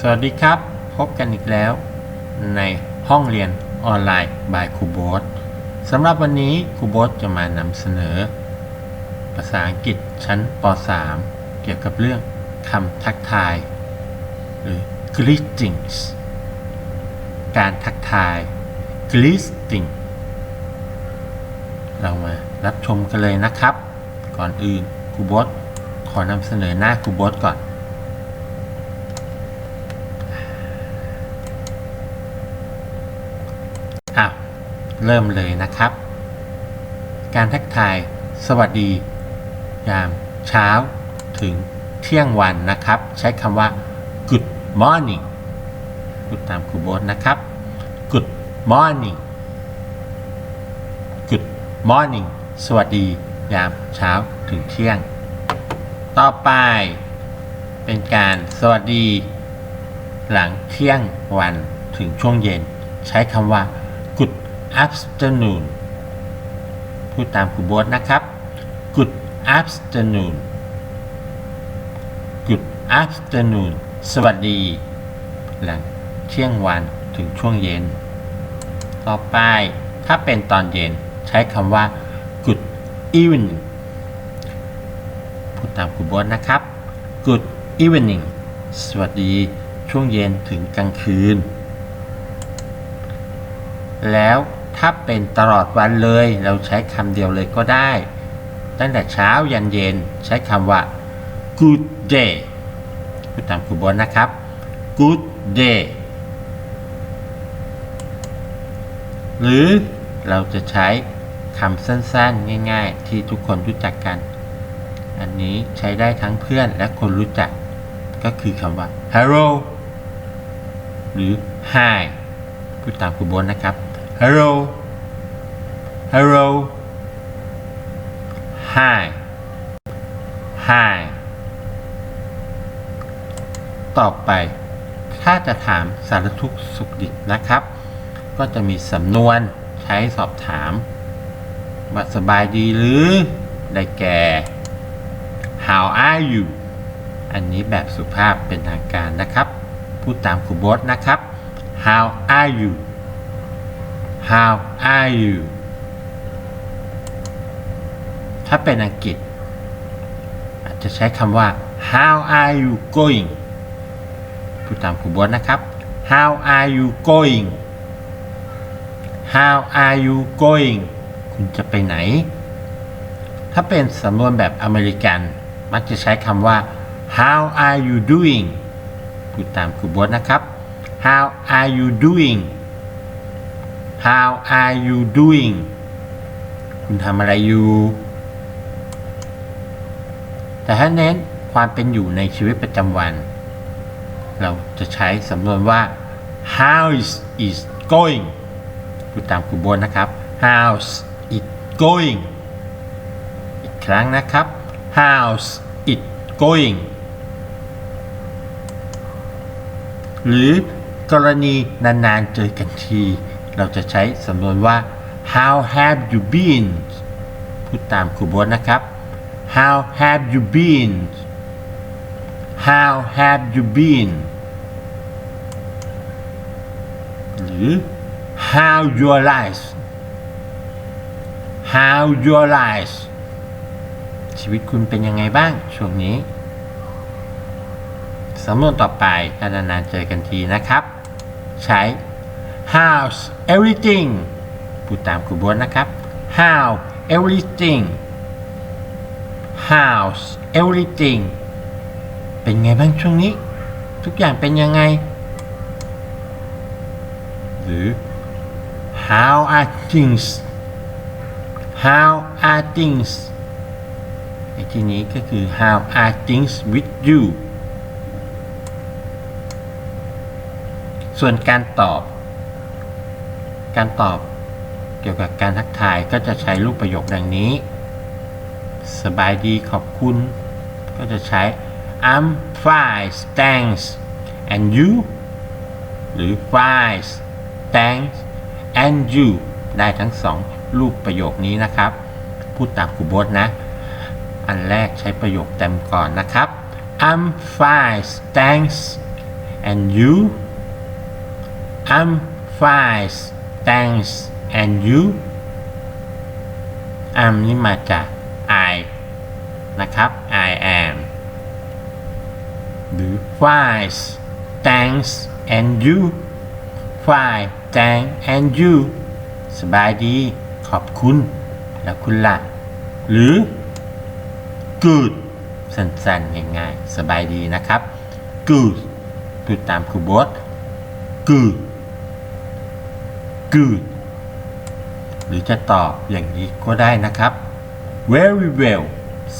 สวัสดีครับ พบกันอีกแล้ว ในห้องเรียนออนไลน์บายครูโบสสำหรับวันนี้ครูโบสจะมานำเสนอ ภาษาอังกฤษชั้นป .3 เกี่ยวกับเรื่องคำทักทาย หรือ greetings การทักทาย greeting เรามารับชมกันเลยนะครับ ก่อนอื่นครูโบสขอนำเสนอหน้าครูโบสก่อน อะ เริ่มเลยนะครับ การทักทาย สวัสดี ยาม เช้า ถึงเที่ยงวันนะครับ ใช้คำว่า good morning พูดตามครูโบสนะครับ good morning good morning สวัสดี ยามเช้าถึงเที่ยง ต่อไป เป็นการสวัสดี หลังเที่ยงวันถึงช่วงเย็น ใช้คำว่า afternoon พูดตามครูโบสนะครับ good afternoon good afternoon สวัสดี หลังเที่ยงวันถึงช่วงเย็น ต่อไปถ้าเป็นตอนเย็นใช้คำว่า good evening พูดตามครูโบสนะครับ good evening สวัสดีช่วงเย็นถึงกลางคืน แล้ว ถ้าเป็นตลอดวันเลย เราใช้คำเดียวเลยก็ได้ ตั้งแต่เช้ายันเย็นใช้คำว่า good day พูดตามครูโบสนะครับ good day หรือเราจะใช้คำสั้นๆ ง่าย ๆ ที่ทุกคนรู้จักกัน อันนี้ใช้ได้ทั้งเพื่อนและคนรู้จัก ก็คือคำว่า hello หรือ hi พูดตามครูโบนนะครับ hello hello hi hi ต่อไป ถ้าจะถามสารทุกข์สุขดิบนะครับ ก็จะมีสำนวนใช้สอบถามว่าสบายดีหรือได้แก่ how are you อันนี้แบบสุภาพเป็นทางการนะครับ พูดตามครูโบสนะครับ how are you how are you ถ้าเป็นอังกฤษ อาจจะใช้คำว่า how are you going พูดตามครูโบสนะครับ how are you going how are you going คุณจะไปไหน ถ้าเป็นสำนวนแบบอเมริกัน มักจะใช้คำว่า how are you doing พูดตามครูโบสนะครับ how are you doing how are you doing คุณทำอะไรอยู่ แต่ถ้าเน้นความเป็นอยู่ในชีวิตประจำวัน เราจะใช้สำนวนว่า how is is going พูตามครูโบสนะครับ how's it going อีกครั้งนะครับ how's it going หรือกรณีนานๆเจอกันที เราจะใช้สำนวนว่า how have you been พูดตามครูโบสนะครับ how have you been how have you been หรือ how your life how your life ชีวิตคุณเป็นยังไงบ้างช่วงนี้สำนวนต่อไปนานๆเจอกันทีนะครับ ใช้ how's everything พูดตามครูโบนนะครับ how everything how's everything เป็นไงบ้างช่วงนี้ ทุกอย่างเป็นยังไง หรือ how are things how are things ในที่นี้ก็คือ how are things with you ส่วนการตอบ การตอบเกี่ยวกับการทักทายก็จะใช้รูปประโยคดังนี้ สบายดีขอบคุณ ก็จะใช้ I'm fine thanks and you หรือ fine thanks and you ได้ทั้งสองรูปประโยคนี้นะครับ พูดตามครูโบสนะ อันแรกใช้ประโยคเต็มก่อนนะครับ I'm fine thanks and you I'm fine thanks and you I'm นี่มาจาก I นะครับ I am หรือ fine thanks and you fine thanks and you สบายดี ขอบคุณ แล้วคุณล่ะ หรือ good สั้นๆ ง่ายๆ สบายดีนะครับ good พูดตามครูโบท good good หรือจะตอบอย่างนี้ก็ได้นะครับ very well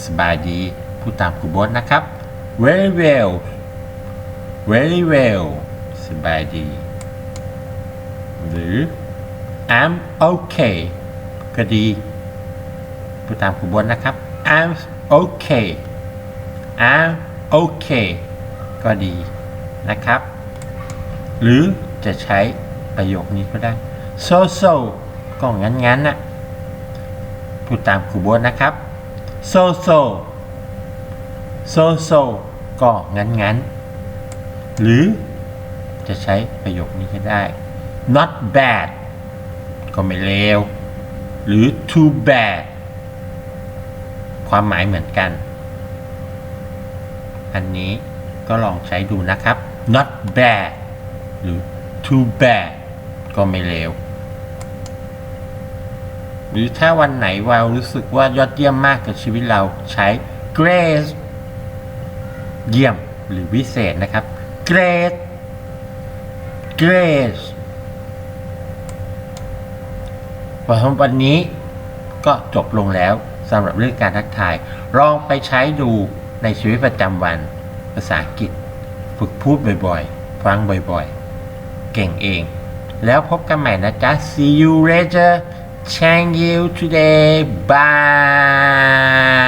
สบายดีพูดตามครูโบทนะครับ very well very well สบายดี หรือ I'm okay ก็ดีพูดตามครูโบทนะครับ I'm okay I'm okay ก็ดีนะครับ หรือจะใช้ประโยคนี้ก็ได้ so so ก็งั้นงั้นน่ะพูดตามครูโบทนะครับ so so so so ก็งั้นงั้นหรือจะใช้ประโยคนี้ก็ได้ not bad ก็ไม่เลว หรือ too bad ความหมายเหมือนกัน อันนี้ก็ลองใช้ดูนะครับ not bad หรือ too bad ก็ไม่เลวหรือถ้าวันไหนเรารู้สึกว่ายอดเยี่ยมมากกับชีวิตเราใช้ great เยี่ยมหรือวิเศษนะครับ great great พอวันนี้ก็จบลงแล้วสำหรับเรื่องการทักทาย ลองไปใช้ดูในชีวิตประจำวัน ภาษาอังกฤษ ฝึกพูดบ่อยๆ ฟังบ่อยๆ เก่งเอง แล้วพบกันใหม่นะจ๊ะ see you later thank you today bye